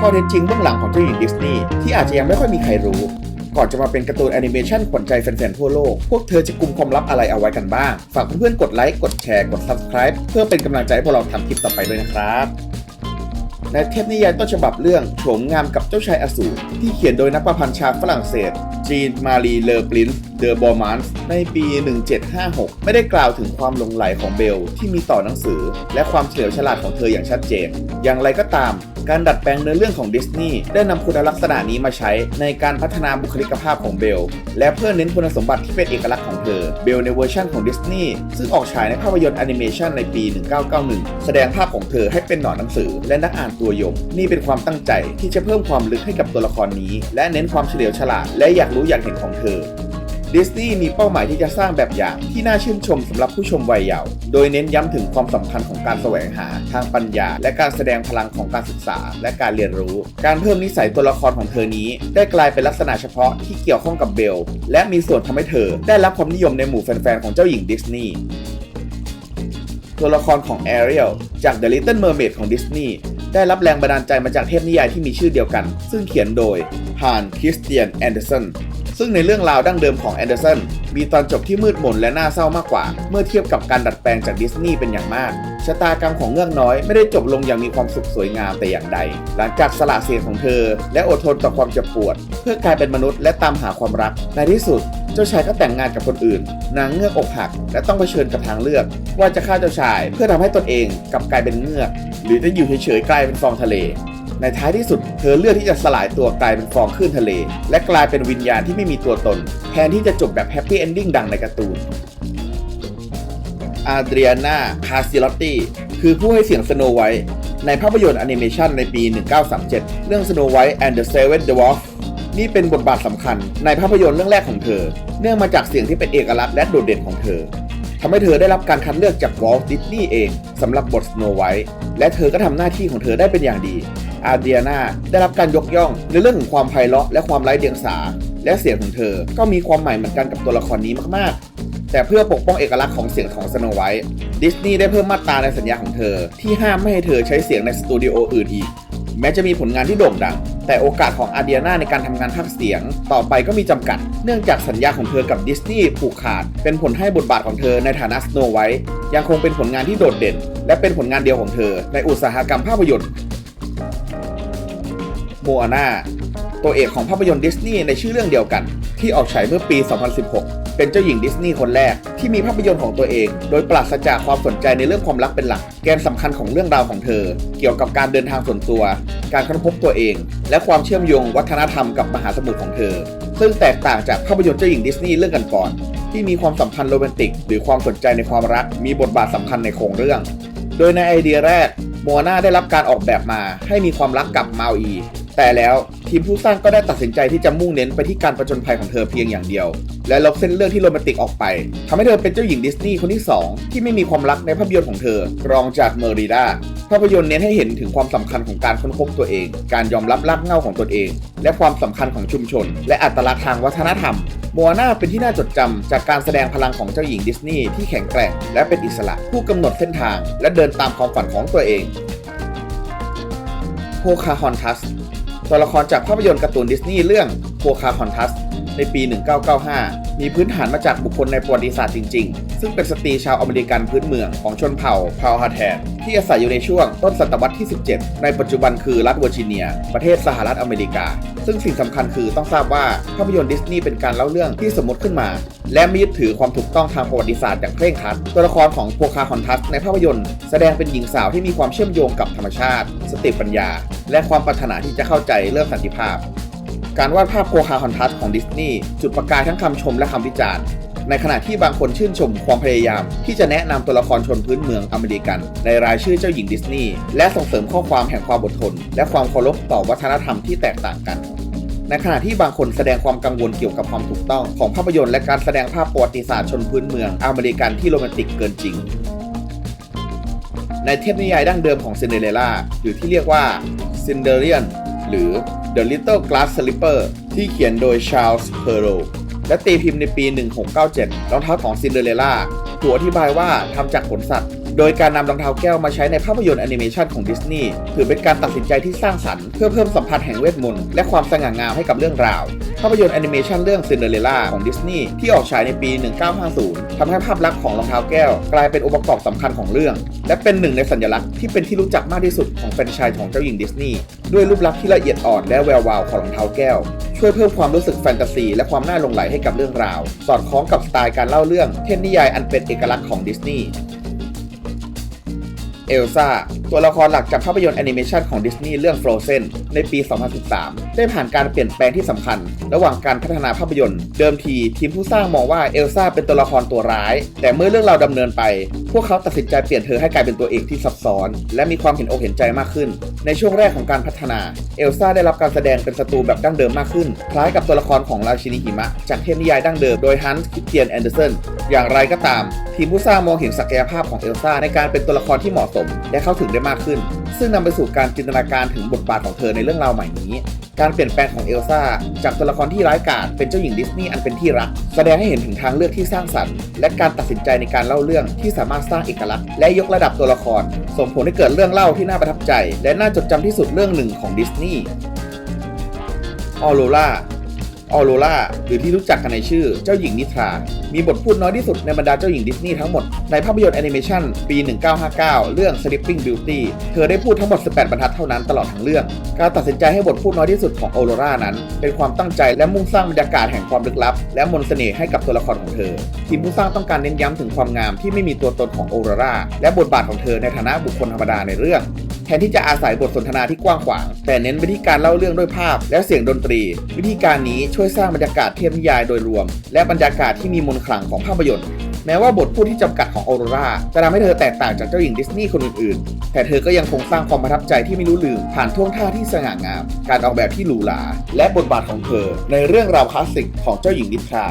ข้อเท็จจริงเบื้องหลังของเจ้าหญิงดิสนีย์ที่อาจจะยังไม่ค่อยมีใครรู้ ก่อนจะมาเป็นการ์ตูนแอนิเมชันขวัญใจแฟนๆทั่วโลก พวกเธอจะกลุ่มความลับอะไรเอาไว้กันบ้าง ฝากเพื่อนๆกดไลค์ กดแชร์ กด Subscribe เพื่อเป็นกำลังใจให้พวกเราทำคลิปต่อไปด้วยนะครับในเทพนิยายต้นฉบับเรื่องโฉมงามกับเจ้าชายอสูรที่เขียนโดยนักประพันธ์ชาวฝรั่งเศส จีนมารีเลอปลินส์เดอบอร์มานส์ในปี 1756 ไม่ได้กล่าวถึงความหลงไหลของเบลที่มีต่อหนังสือ และความเฉลียวฉลาดของเธออย่างชัดเจน อย่างไรก็ตาม การดัดแปลงเนื้อเรื่องของดิสนีย์ได้นำคุณลักษณะนี้มาใช้ในการพัฒนาบุคลิกภาพของเบล และเพื่อเน้นคุณสมบัติที่เป็นเอกลักษณ์ของเธอ เบลในเวอร์ชันของดิสนีย์ซึ่งออกฉายในภาพยนตร์แอนิเมชันในปี 1991 แสดงภาพของเธอให้เป็นหนอนหนังสือ และนักอ่านตัวยง นี่เป็นความตั้งใจที่จะเพิ่มความลึกให้กับตัวละครนี้ และเน้นความเฉลียวฉลาดและอยากรู้อยากเห็นของเธอ ดิสนีย์มีเป้าหมายที่จะสร้างแบบอย่างที่น่าชื่นชมสำหรับผู้ชมวัยเยาว์โดยเน้นย้ำถึงความสำคัญของการแสวงหาทางปัญญา และการแสดงพลังของการศึกษา และการเรียนรู้ การเพิ่มนิสัยตัวละครของเธอนี้ ได้กลายเป็นลักษณะเฉพาะที่เกี่ยวข้องกับเบล และมีส่วนทำให้เธอ ได้รับความนิยมในหมู่แฟนๆของเจ้าหญิงดิสนีย์ตัวละครของ Ariel จาก The Little Mermaid ของดิสนีย์ได้รับแรงบันดาลใจมาจากเทพนิยายที่มีชื่อเดียวกัน ซึ่งเขียนโดยฮานคริสเตียนแอนเดอร์สัน ซึ่งในเรื่องราวดั้งเดิมของแอนเดอร์สันมีตอนจบที่มืดมนและน่าเศร้ามากกว่า เมื่อเทียบกับการดัดแปลงจากดิสนีย์เป็นอย่างมาก ชะตากรรมของเงือกน้อยไม่ได้จบลงอย่างมีความสุขสวยงามแต่อย่างใด หลังจากสละเสียงของเธอ และอดทนต่อความเจ็บปวด เพื่อกลายเป็นมนุษย์และตามหาความรักในที่สุดเจ้าชายก็แต่งงานกับคนอื่น นางเงือกอกหัก และต้องเผชิญกับทางเลือก ว่าจะฆ่าเจ้าชายเพื่อทำให้ตนเองกลับกลายเป็นเงือก หรือจะอยู่เฉยๆกลายเป็นฟองทะเล ในท้ายที่สุด เธอเลือกที่จะสลายตัวกลายเป็นฟองคลื่นทะเล และกลายเป็นวิญญาณที่ไม่มีตัวตน แทนที่จะจบแบบแฮปปี้เอนดิ้งดังในการ์ตูนอาเดรียนาคาซิลอตตีคือผู้ให้เสียงสโนไวท์ในภาพยนตร์แอนิเมชันในปี 1937 เรื่อง Snow White and the Seven Dwarfs นี่เป็นบทบาทสำคัญในภาพยนตร์เรื่องแรกของเธอ เนื่องมาจากเสียงที่เป็นเอกลักษณ์และโดดเด่นของเธอทำให้เธอได้รับการคัดเลือกจากวอลต์ดิสนีย์เองสำหรับบท Snow White และเธอก็ทำหน้าที่ของเธอได้เป็นอย่างดี อาเดียนาได้รับการยกย่องในเรื่องของความไพเราะและความไร้เดียงสา และเสียงของเธอ ก็มีความหมายเหมือนกันกับตัวละครนี้มากๆ แต่เพื่อปกป้องเอกลักษณ์ของเสียงของสโนไวท์ดิสนีย์ได้เพิ่มมาตราในสัญญาของเธอ ที่ห้ามไม่ให้เธอใช้เสียงในสตูดิโออื่นอีกแม้จะมีผลงานที่โด่งดัง แต่โอกาสของอาเดียนาในการทำงานภาคเสียง ต่อไปก็มีจำกัด เนื่องจากสัญญาของเธอกับดิสนีย์ผูกขาด เป็นผลให้บทบาทของเธอในฐานะสโนไวท์ยังคงเป็นผลงานที่โดดเด่น และเป็นผลงานเดียวของเธอ ในอุตสาหกรรมภาพยนตร์ โมอาน่าตัวเอกของภาพยนตร์ดิสนีย์ในชื่อเรื่องเดียวกัน ที่ออกฉายเมื่อปี 2016 เป็นเจ้าหญิงดิสนีย์คนแรกที่มีภาพยนตร์ของตัวเอง โดยปราศจากความสนใจในเรื่องความรักเป็นหลัก แกนสำคัญของเรื่องราวของเธอ เกี่ยวกับการเดินทางส่วนตัว การค้นพบตัวเอง และความเชื่อมโยงวัฒนธรรมกับมหาสมุทรของเธอ ซึ่งแตกต่างจากภาพยนตร์เจ้าหญิงดิสนีย์เรื่องกันก่อนที่มีความสัมพันธ์โรแมนติก หรือความสนใจในความรักมีบทบาทสำคัญในโครงเรื่อง โดยในไอเดียแรกโมนาได้รับการออกแบบมาให้มีความรักกับมาอี แต่แล้วทีมผู้สร้างก็ได้ตัดสินใจที่จะมุ่งเน้นไปที่การประจนภัยของเธอเพียงอย่างเดียว และลบเส้นเรื่องที่โรแมนติกออกไปทำให้เธอเป็นเจ้าหญิงดิสนีย์คนที่ 2 ที่ไม่มีความรักในภาพยนตร์ของเธอ รองจากเมอริดาภาพยนตร์เน้นให้เห็นถึงความสำคัญของการค้นพบตัวเอง การยอมรับรากเหง้าของตนเอง และความสำคัญของชุมชน และอัตลักษณ์ทางวัฒนธรรมมอาน่าเป็นที่น่าจดจำจากการแสดงพลังของเจ้าหญิงดิสนีย์ที่แข็งแกร่ง และเป็นอิสระผู้กำหนดเส้นทาง และเดินตามความฝันของตัวเองโพคาฮอนทัส ตัวละครจากภาพยนตร์การ์ตูนดิสนีย์เรื่องโคคาคอนทัสในปี 1995 มีพื้นฐานมาจากบุคคลในประวัติศาสตร์จริง ๆ ซึ่งเป็นสตรีชาวอเมริกันพื้นเมืองของชนเผ่าพาวฮาแทนที่อาศัยอยู่ในช่วงต้นศตวรรษที่ 17 ในปัจจุบันคือรัฐเวอร์จิเนีย ประเทศสหรัฐอเมริกา ซึ่งสิ่งสำคัญคือต้องทราบว่าภาพยนตร์ดิสนีย์เป็นการเล่าเรื่องที่สมมติขึ้นมา และไม่ยึดถือความถูกต้องทางประวัติศาสตร์อย่างเคร่งครัด ตัวละครของโพคาฮอนทัสในภาพยนตร์ แสดงเป็นหญิงสาวที่มีความเชื่อมโยงกับธรรมชาติ สติปัญญา และความปรารถนาที่จะเข้าใจเรื่องสันติภาพ การวาดภาพโพคาฮอนทัสของดิสนีย์จุดประกายทั้งคำชมและคำวิจารณ์ ในขณะที่บางคนชื่นชมความพยายาม ที่จะแนะนำตัวละครชนพื้นเมืองอเมริกัน ในรายชื่อเจ้าหญิงดิสนีย์และส่งเสริมข้อความแห่งความอดทน และความเคารพต่อวัฒนธรรมที่แตกต่างกันในขณะที่บางคนแสดงความกังวลเกี่ยวกับความถูกต้อง ของภาพยนตร์และการแสดงภาพประวัติศาสตร์ชนพื้นเมืองอเมริกันที่โรแมนติกเกินจริง ในเทพนิยายดั้งเดิมของซินเดอเรลล่าหรือที่เรียกว่าซินเดเรียนหรือ The Little Glass Slipper ที่เขียนโดย Charles p e r r o และตีพิมพ์ในปี 1697 รองเท้าของซินเดอเรลล่าถูกอธิบายว่าทำจากขนสัตว์ โดยการนำรองเท้าแก้วมาใช้ในภาพยนตร์แอนิเมชันของดิสนีย์ถือเป็นการตัดสินใจที่สร้างสรรค์เพื่อเพิ่มสัมผัสแห่งเวทมนต์และความสง่างามให้กับเรื่องราว ภาพยนตร์แอนิเมชันเรื่องซินเดอเรลล่าของดิสนีย์ที่ออกฉายในปี 1950ทำให้ภาพลักษณ์ของรองเท้าแก้ว กลายเป็นองค์ประกอบสำคัญของเรื่อง และเป็นหนึ่งในสัญลักษณ์ที่เป็นที่รู้จักมากที่สุดของแฟรนไชส์ของเจ้าหญิงดิสนีย์ด้วยรูปลักษณ์ที่ละเอียดอ่อนและแวววาวของรองเท้าแก้วช่วยเพิ่มความรู้สึกแฟนตาซีและความน่าหลงใหลให้กับเรื่องราว สอดคล้องกับสไตล์การเล่าเรื่องเทพนิยายอันเป็นเอกลักษณ์ของดิสนีย์ เอลซ่า ตัวละครหลักจากภาพยนตร์แอนิเมชันของดิสนีย์เรื่อง Frozen ในปี 2013 ได้ผ่านการเปลี่ยนแปลงที่สำคัญ ระหว่างการพัฒนาภาพยนตร์ เดิมทีทีมผู้สร้างมองว่าเอลซ่าเป็นตัวละครตัวร้าย แต่เมื่อเรื่องราวดำเนินไป พวกเขาตัดสินใจเปลี่ยนเธอให้กลายเป็นตัวเอกที่ซับซ้อน และมีความเห็นอกเห็นใจมากขึ้น ในช่วงแรกของการพัฒนา เอลซ่าได้รับการแสดงเป็นศัตรูแบบดั้งเดิมมากขึ้น คล้ายกับตัวละครของราชินีหิมะ จากเทพนิยายดั้งเดิมโดยฮันส์คิเตียนแอนเดอร์สันอย่างไรก็ตาม ทีมผู้สร้างมองเห็นศักยภาพของเอลซ่าในการเป็นตัวละครที่เหมาะสม และเข้าถึงได้มากขึ้น ซึ่งนำไปสู่การจินตนาการถึงบทบาทของเธอในเรื่องราวใหม่นี้ การเปลี่ยนแปลงของเอลซ่าจากตัวละครที่ร้ายกาจเป็นเจ้าหญิงดิสนีย์อันเป็นที่รัก แสดงให้เห็นถึงทางเลือกที่สร้างสรรค์ และการตัดสินใจในการเล่าเรื่องที่สามารถสร้างเอกลักษณ์และยกระดับตัวละคร ส่งผลให้เกิดเรื่องเล่าที่น่าประทับใจ และน่าจดจำที่สุดเรื่องหนึ่งของดิสนีย์ออโรรา ออโรราหรือที่รู้จักกันในชื่อเจ้าหญิงนิทรา มีบทพูดน้อยที่สุดในบรรดาเจ้าหญิงดิสนีย์ทั้งหมด ในภาพยนตร์แอนิเมชันปี 1959 เรื่อง Sleeping Beauty เธอได้พูดทั้งหมด 18 บรรทัดเท่านั้นตลอดทั้งเรื่อง การตัดสินใจให้บทพูดน้อยที่สุดของออโรรานั้น เป็นความตั้งใจและมุ่งสร้างบรรยากาศแห่งความลึกลับ และมนต์เสน่ห์ให้กับตัวละครของเธอ ทีมผู้สร้างต้องการเน้นย้ำถึงความงามที่ไม่มีตัวตนของออโรราและบทบาทของเธอในฐานะบุคคลธรรมดาในเรื่อง แทนที่จะอาศัยบทสนทนาที่กว้างขวาง แต่เน้นไปที่การเล่าเรื่องด้วยภาพ และเสียงดนตรี วิธีการนี้ช่วยสร้างบรรยากาศเทพนิยายโดยรวม และบรรยากาศที่มีมนต์ขลังของภาพยนตร์แม้ว่าบทพูดที่จำกัดของออโรราจะทำให้เธอแตกต่างจากเจ้าหญิงดิสนีย์คนอื่นๆ แต่เธอก็ยังคงสร้างความประทับใจที่ไม่รู้ลืม ผ่านท่วงท่าที่สง่างาม การออกแบบที่หรูหรา และบทบาทของเธอ ในเรื่องราวคลาสสิกของเจ้าหญิงนิทรา